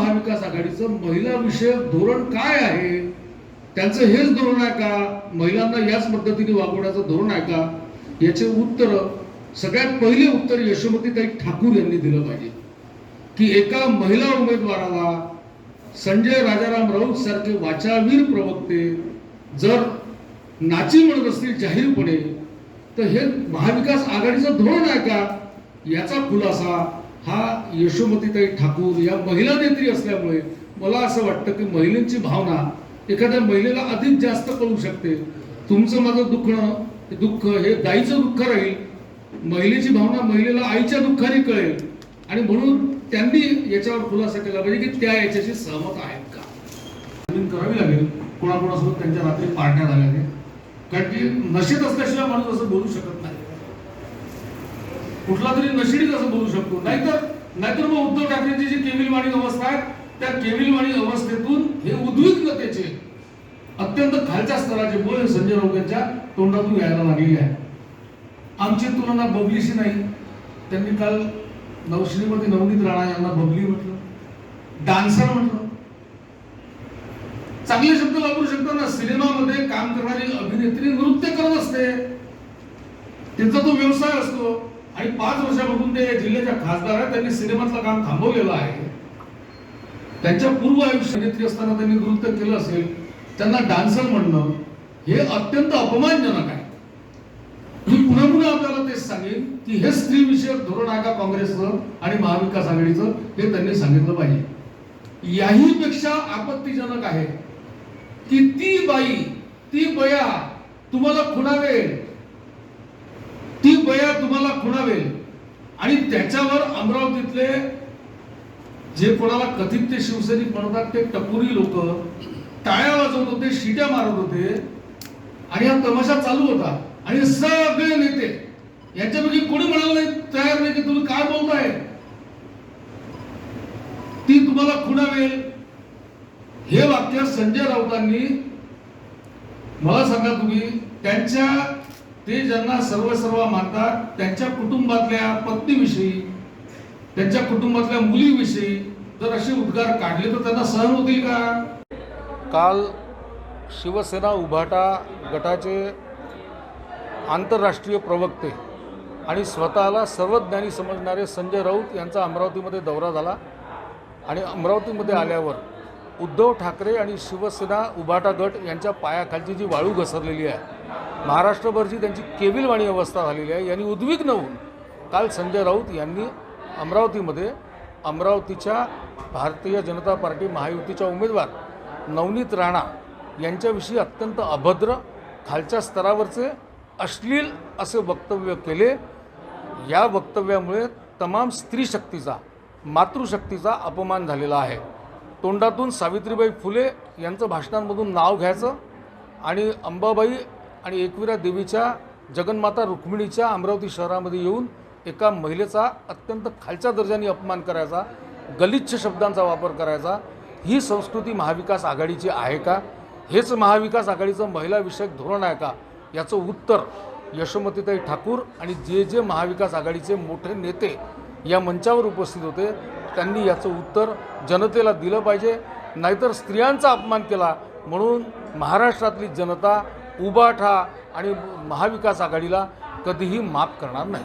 महाविकास आघाडीचं महिला विषयक धोरण काय आहे? त्यांचं हेच धोरण आहे का? महिलांना याच पद्धतीने वागवण्याचं धोरण आहे का? याचे उत्तर सगळ्यात पहिले उत्तर यशोमतीताई ठाकूर यांनी दिलं पाहिजे. की एका महिला उमेदवाराला संजय राजाराम राऊत सारखे वाचावीर प्रवक्ते जर नाची म्हणत असतील जाहीरपणे तर हे महाविकास आघाडीचं धोरण आहे का? याचा खुलासा हा यशोमतीताई ठाकूर या महिला नेत्री असल्यामुळे मला असं वाटतं की महिलांची भावना एखाद्या महिलेला अधिक जास्त कळू शकते. तुमचं माझं दुखणं हे दुःख हे दाईचं दुःख राहील. महिलेची भावना महिलेला आईच्या दुःखाने कळेल. आणि म्हणून त्यांनी याच्यावर खुलासा केला पाहिजे की त्या याच्याशी सहमत आहेत का? करावी लागेल. कोणाकोणासोबत त्यांच्या रात्री पार्ट्या झाल्या कारण की नशेत असल्याशिवाय माणूस असं बोलू शकत नाही. कुठला तरी नशिडीत असं बोलू शकतो. नाहीतर नाहीतर मग उद्धव ठाकरेंची जी केविलवाणी अवस्था आहे त्या केविलवाणी अवस्थेतून हे उद्विग्नतेचे अत्यंत खालच्या स्तराचे बोल संजय राऊत यांच्या तोंडातून यायला लागलेले आहे. आमची तुलना बबलीशी नाही. त्यांनी काल नव श्रीमती नवनीत राणा यांना बबली म्हटलं. डान्सर म्हटलं. चांगले शब्द वापरू शकतो ना. सिनेमामध्ये काम करणारी अभिनेत्री नृत्य करत असते. त्यांचा तो व्यवसाय असतो. आणि पाच वर्षापासून ते जिल्ह्याच्या खासदार आहेत त्यांनी सिनेमातलं काम थांबवलेलं आहे. त्यांच्या पूर्व आयुष्य अभिनेत्री असताना त्यांनी नृत्य केलं असेल त्यांना डान्सर म्हणणं हे अत्यंत अपमानजनक आहे. मी पुन्हा पुन्हा आपल्याला तेच सांगेन की हे स्त्रीविषयक धोरण आहे का काँग्रेसचं आणि महाविकास आघाडीचं हे त्यांनी सांगितलं पाहिजे. याही पेक्षा आपत्तीजनक आहे की ती बाई ती बया तुम्हाला खुणावेल ती बया तुम्हाला खुणावेल. आणि त्याच्यावर अमरावतीतले जे कोणाला कथित ते शिवसैनिक म्हणतात ते टपुरी लोक टाळ्या वाजवत होते शिट्या मारत होते आणि हा तमाशा चालू होता. आणि सगळे नेते यांच्यापैकी कोणी म्हणाल नाही तयार नाही की तुम्ही काय बोलताय? ती तुम्हाला खुणावेल. हे वाक्य संजय राऊतांनी मला सांगा तुम्ही त्यांच्या ते ज्यांना सर्व सर्व मानतात त्यांच्या कुटुंबातल्या पत्नीविषयी त्यांच्या कुटुंबातल्या मुलीविषयी जर असे उद्गार काढले तर त्यांना सहन होतील का? काल शिवसेना उभाटा गटाचे आंतरराष्ट्रीय प्रवक्ते आणि स्वतःला सर्वज्ञानी समजणारे संजय राऊत यांचा अमरावतीमध्ये दौरा झाला. आणि अमरावतीमध्ये आल्यावर उद्धव ठाकरे आणि शिवसेना उभाटा गट यांच्या पायाखालची जी वाळू घसरलेली आहे महाराष्ट्रभरची त्यांची केविलवाणी अवस्था झालेली आहे. यांनी उद्विग्न होऊन काल संजय राऊत यांनी अमरावतीमध्ये अमरावतीच्या भारतीय जनता पार्टी महायुतीच्या उमेदवार नवनीत राणा यांच्याविषयी अत्यंत अभद्र खालच्या स्तरावरचे अश्लील असे वक्तव्य केले. या वक्तव्यामुळे तमाम स्त्री शक्तीचा मातृशक्तीचा अपमान झालेला आहे. तोंडातून सावित्रीबाई फुले यांचं भाषणांमधून नाव घ्यायचं आणि अंबाबाई आणि एकविरा देवीच्या जगन्माता रुक्मिणीच्या अमरावती शहरामध्ये येऊन एका महिलेचा अत्यंत खालच्या दर्जाने अपमान करायचा गलिच्छ शब्दांचा वापर करायचा ही संस्कृती महाविकास आघाडीची आहे का? हेच महाविकास आघाडीचं महिलाविषयक धोरण आहे का? याचं उत्तर यशोमतीताई ठाकूर आणि जे जे महाविकास आघाडीचे मोठे नेते या मंचावर उपस्थित होते त्यांनी याचं उत्तर जनतेला दिलं पाहिजे नाहीतर स्त्रियांचा अपमान केला म्हणून महाराष्ट्रातली जनता उबाठा आणि महाविकास आघाडीला कधीही माफ करणार नाही.